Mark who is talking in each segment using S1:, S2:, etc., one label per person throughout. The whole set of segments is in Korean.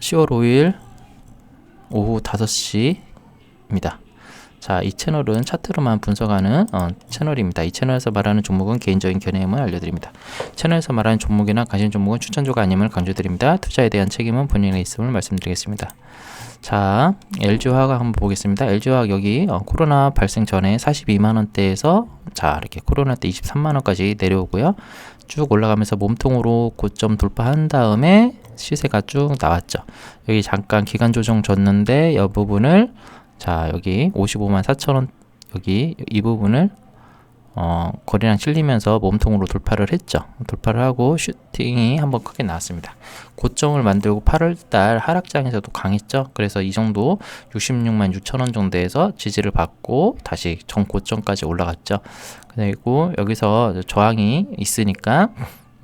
S1: 10월 5일 오후 5시입니다. 자, 이 채널은 차트로만 분석하는 어, 채널입니다. 이 채널에서 말하는 종목은 개인적인 견해임을 알려드립니다. 채널에서 말하는 종목이나 관심 종목은 추천조가 아님을 강조드립니다. 투자에 대한 책임은 본인에 있음을 말씀드리겠습니다. 자, LG화학 한번 보겠습니다. LG화학 여기 어, 코로나 발생 전에 42만 원대에서 자 이렇게 코로나 때 23만 원까지 내려오고요. 쭉 올라가면서 몸통으로 고점 돌파한 다음에 시세가 쭉 나왔죠. 여기 잠깐 기간 조정 줬는데 이 부분을 자 여기 55만 4천 원 여기 이 부분을 어, 거래량 실리면서 몸통으로 돌파를 했죠. 돌파를 하고 슈팅이 한번 크게 나왔습니다. 고점을 만들고 8월달 하락장에서도 강했죠. 그래서 이 정도 66만 6천 원 정도에서 지지를 받고 다시 전 고점까지 올라갔죠. 그리고 여기서 저항이 있으니까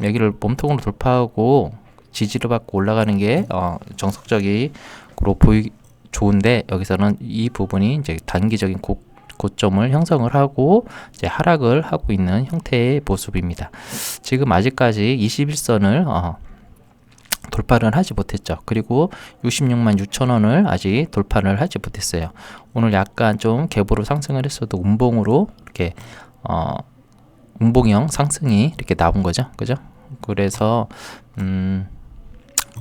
S1: 여기를 몸통으로 돌파하고 지지를 받고 올라가는 게 어, 정석적으로 보이 좋은데 여기서는 이 부분이 이제 단기적인 고, 고점을 형성을 하고 이제 하락을 하고 있는 형태의 모습입니다. 지금 아직까지 21선을 어, 돌파를 하지 못했죠. 그리고 66만 6천 원을 아직 돌파를 하지 못했어요. 오늘 약간 좀 갭으로 상승을 했어도 운봉으로 이렇게 어 운봉형 상승이 이렇게 나온 거죠. 그죠? 그래서 음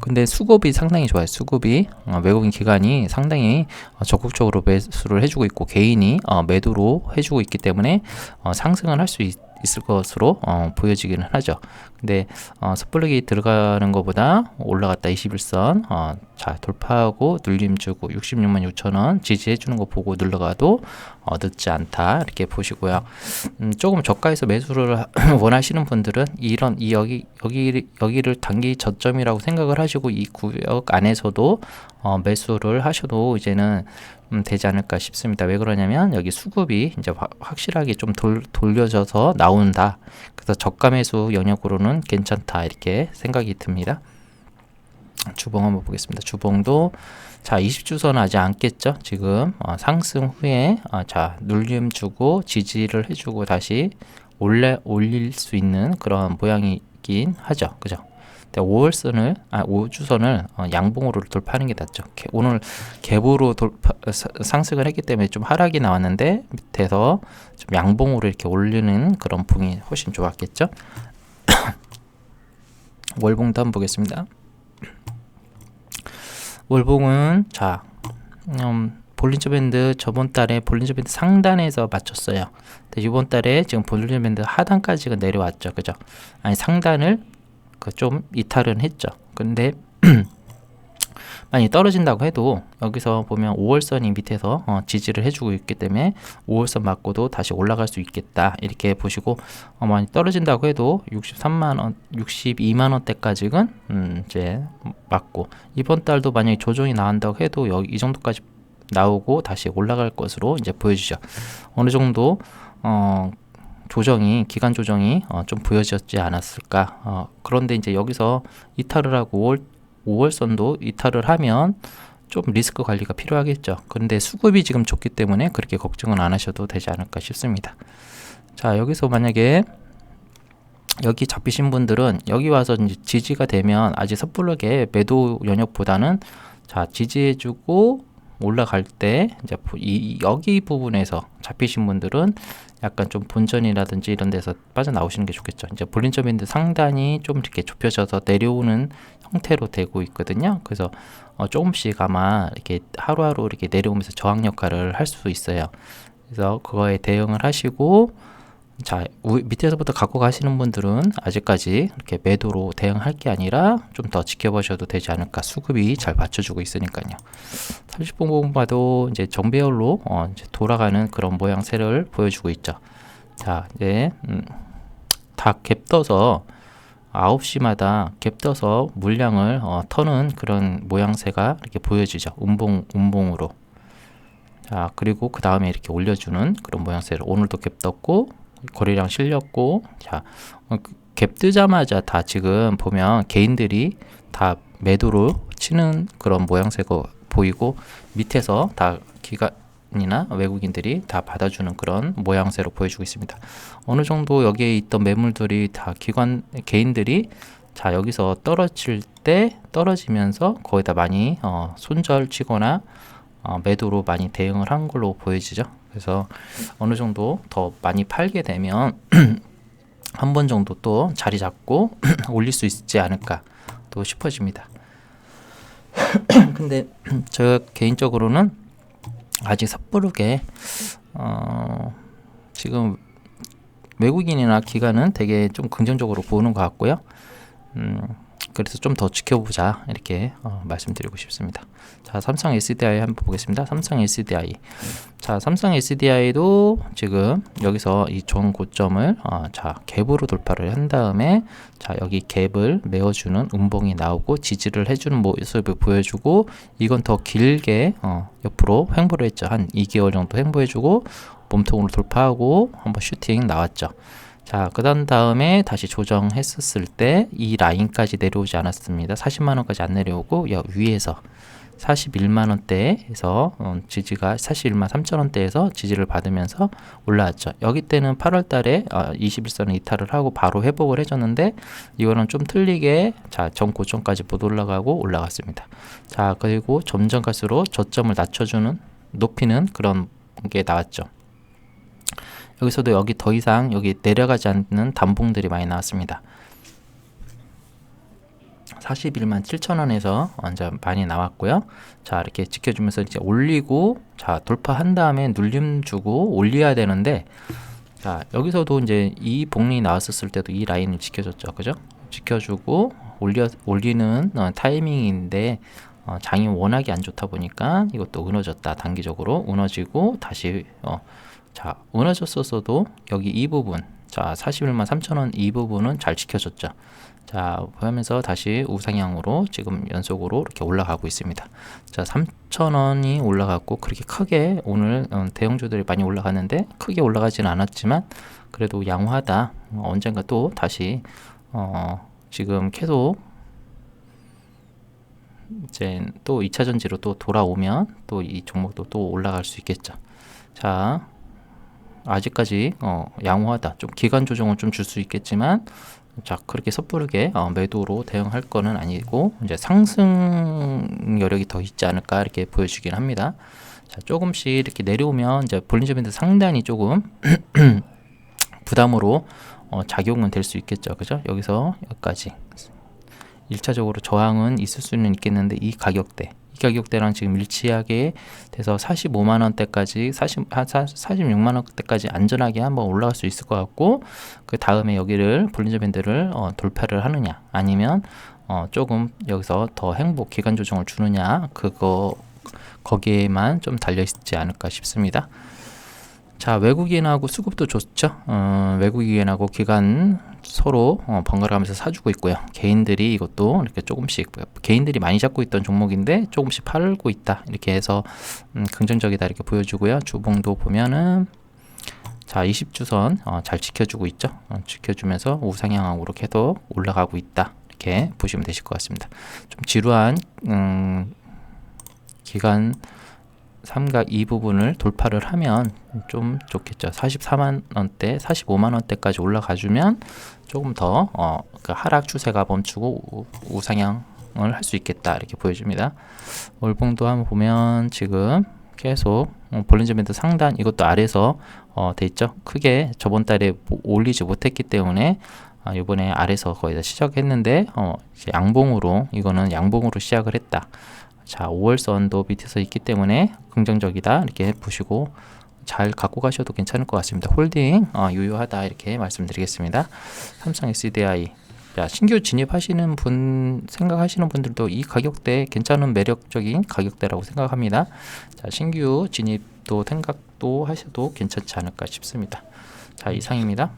S1: 근데 수급이 상당히 좋아요. 수급이 어, 외국인 기관이 상당히 어, 적극적으로 매수를 해주고 있고 개인이 어, 매도로 해주고 있기 때문에 어, 상승을 할 수 있을 것으로 어, 보여지기는 하죠. 근데 어, 섣불리게 들어가는 것보다 올라갔다 21선 어, 자 돌파하고 눌림 주고 66만 6천 원 지지해 주는 거 보고 눌러가도 어, 늦지 않다 이렇게 보시고요. 음, 조금 저가에서 매수를 원하시는 분들은 이런 이 여기 여기 여기를 단기 저점이라고 생각을 하시고 이 구역 안에서도 어, 매수를 하셔도 이제는 음, 되지 않을까 싶습니다. 왜 그러냐면 여기 수급이 이제 화, 확실하게 좀 돌, 돌려져서 나온다. 그래서 저가 매수 영역으로는 괜찮다 이렇게 생각이 듭니다. 주봉 한번 보겠습니다. 주봉도 자 20주선 아직 안 깼죠. 지금 어, 상승 후에 어, 자 눌림 주고 지지를 해주고 다시 올래 올릴 수 있는 그런 모양이긴 하죠. 그죠? 5월선을 아 5주선을 어, 양봉으로 돌파하는 게 낫죠. 개, 오늘 갭으로 돌파, 상승을 했기 때문에 좀 하락이 나왔는데 밑에서 좀 양봉으로 이렇게 올리는 그런 봉이 훨씬 좋았겠죠. 월봉도 한번 보겠습니다. 월봉은 자 음, 볼린저 밴드 저번 달에 볼린저 밴드 상단에서 맞췄어요. 이번 달에 지금 볼린저 밴드 하단까지가 내려왔죠. 그죠? 아니 상단을 그 좀 이탈은 했죠. 근데 많이 떨어진다고 해도 여기서 보면 5월선이 밑에서 어, 지지를 해주고 있기 때문에 5월선 맞고도 다시 올라갈 수 있겠다 이렇게 보시고 어, 많이 떨어진다고 해도 63만 원, 62만 원대까지는 음, 이제 맞고 이번 달도 만약에 조정이 나온다고 해도 여기 이 정도까지 나오고 다시 올라갈 것으로 이제 보여주죠. 어느 정도 어, 조정이 기간 조정이 어, 좀 보여졌지 않았을까. 어, 그런데 이제 여기서 이탈을 하고 5월 5월선도 이탈을 하면 좀 리스크 관리가 필요하겠죠. 그런데 수급이 지금 좋기 때문에 그렇게 걱정은 안 하셔도 되지 않을까 싶습니다. 자 여기서 만약에 여기 잡히신 분들은 여기 와서 이제 지지가 되면 아직 섣불르게 매도 영역보다는 자 지지해주고 올라갈 때 이제 이 여기 부분에서 잡히신 분들은 약간 좀 본전이라든지 이런 데서 빠져나오시는 게 좋겠죠. 이제 볼린저 밴드 상단이 좀 이렇게 좁혀져서 내려오는 형태로 되고 있거든요. 그래서 어 조금씩 아마 이렇게 하루하루 이렇게 내려오면서 저항 역할을 할 수 있어요. 그래서 그거에 대응을 하시고 자 밑에서부터 갖고 가시는 분들은 아직까지 이렇게 매도로 대응할 게 아니라 좀 더 지켜보셔도 되지 않을까. 수급이 잘 받쳐주고 있으니까요. 30분 봐도 이제 정배열로 어 이제 돌아가는 그런 모양새를 보여주고 있죠. 자 이제 음, 다 갭 떠서 9시마다 갭 떠서 물량을 어, 터는 그런 모양새가 이렇게 보여지죠. 운봉 운봉으로. 자 그리고 그 다음에 이렇게 올려주는 그런 모양새를. 오늘도 갭 떴고 거래량 실렸고 자 어, 그갭 뜨자마자 다 지금 보면 개인들이 다 매도로 치는 그런 모양새가 보이고 밑에서 다 기관이나 외국인들이 다 받아주는 그런 모양새로 보여주고 있습니다. 어느 정도 여기에 있던 매물들이 다 기관 개인들이 자 여기서 떨어질 때 떨어지면서 거의 다 많이 어, 손절 치거나 어, 매도로 많이 대응을 한 걸로 보여지죠. 그래서 어느 정도 더 많이 팔게 되면 한 번 정도 또 자리 잡고 올릴 수 있지 않을까 또 싶어집니다. 근데 저 개인적으로는 아직 섣부르게 어, 지금 외국인이나 기관은 되게 좀 긍정적으로 보는 것 같고요. 음, 그래서 좀 더 지켜보자 이렇게 어, 말씀드리고 싶습니다. 자, 삼성 SDI 한번 보겠습니다. 삼성 SDI. 자, 삼성 SDI도 지금 여기서 이 좋은 고점을 어, 자 갭으로 돌파를 한 다음에 자 여기 갭을 메워주는 음봉이 나오고 지지를 해주는 모습을 보여주고 이건 더 길게 어, 옆으로 횡보를 했죠. 한 2개월 정도 횡보해주고 몸통으로 돌파하고 한번 슈팅 나왔죠. 자, 그다음 다음에 다시 조정했었을 때 이 라인까지 내려오지 않았습니다. 40만 원까지 안 내려오고 여 위에서 41만 원대에서 어, 지지가 41만 3천 원대에서 지지를 받으면서 올라왔죠. 여기 때는 8월 달에 어, 21선을 이탈을 하고 바로 회복을 해줬는데 이거는 좀 틀리게 자, 전 고점까지 못 올라가고 올라갔습니다. 자, 그리고 점점 갈수록 저점을 낮춰주는 높이는 그런 게 나왔죠. 여기서도 여기 더 이상 여기 내려가지 않는 단봉들이 많이 나왔습니다. 41만 7천 원에서 완전 많이 나왔고요. 자 이렇게 지켜주면서 이제 올리고 자 돌파한 다음에 눌림 주고 올려야 되는데 자 여기서도 이제 이 봉이 나왔었을 때도 이 라인을 지켜줬죠, 그죠? 지켜주고 올려 올리는 어, 타이밍인데 어, 장이 워낙에 안 좋다 보니까 이것도 무너졌다 단기적으로 무너지고 다시 어, 자 무너졌었어도 여기 이 부분 자 41만 3천원 이 부분은 잘 지켜줬죠. 자 보면서 다시 우상향으로 지금 연속으로 이렇게 올라가고 있습니다. 자 3천원이 올라갔고 그렇게 크게 오늘 어, 대형주들이 많이 올라갔는데 크게 올라가지는 않았지만 그래도 양호하다. 어, 언젠가 또 다시 어, 지금 계속 이제 또 2차 전지로 또 돌아오면 또 이 종목도 또 올라갈 수 있겠죠. 자, 아직까지 어, 양호하다. 좀 기간 조정은 좀 줄 수 있겠지만 자 그렇게 섣부르게 어, 매도로 대응할 거는 아니고 이제 상승 여력이 더 있지 않을까 이렇게 보여주긴 합니다. 자 조금씩 이렇게 내려오면 이제 볼린저 밴드 상단이 조금 부담으로 어, 작용은 될 수 있겠죠, 그죠? 여기서 여기까지 1차적으로 저항은 있을 수는 있겠는데 이 가격대 이 가격대랑 지금 일치하게 돼서 45만 원대까지 40, 46만 원대까지 안전하게 한번 올라갈 수 있을 것 같고 그 다음에 여기를 볼린저 밴드를 어, 돌파를 하느냐 아니면 어, 조금 여기서 더 행복 기간 조정을 주느냐 그거 거기에만 좀 달려 있지 않을까 싶습니다. 자 외국인하고 수급도 좋죠. 어, 외국인하고 기관 서로 어, 번갈아가면서 사주고 있고요. 개인들이 이것도 이렇게 조금씩 개인들이 많이 잡고 있던 종목인데 조금씩 팔고 있다. 이렇게 해서 음, 긍정적이다 이렇게 보여주고요. 주봉도 보면은 자 20주선 어, 잘 지켜주고 있죠. 어, 지켜주면서 우상향으로 계속 올라가고 있다. 이렇게 보시면 되실 것 같습니다. 좀 지루한 음, 기간 삼각 이 부분을 돌파를 하면 좀 좋겠죠. 44만 원대, 45만 원대까지 올라가 주면 조금 더 어, 그 하락 추세가 멈추고 우, 상향을 할 수 있겠다 이렇게 보여줍니다. 월봉도 한번 보면 지금 계속 어, 볼린저 밴드 상단 이것도 아래서 어, 돼 있죠. 크게 저번 달에 올리지 못했기 때문에 아, 이번에 아래서 거의 다 시작했는데 어, 양봉으로 이거는 양봉으로 시작을 했다. 자, 5월선도 밑에서 있기 때문에 긍정적이다 이렇게 보시고 잘 갖고 가셔도 괜찮을 것 같습니다. 홀딩 어, 유효하다 이렇게 말씀드리겠습니다. 삼성 SDI 자, 신규 진입하시는 분 생각하시는 분들도 이 가격대 괜찮은 매력적인 가격대라고 생각합니다. 자, 신규 진입도 생각도 하셔도 괜찮지 않을까 싶습니다. 자, 이상입니다.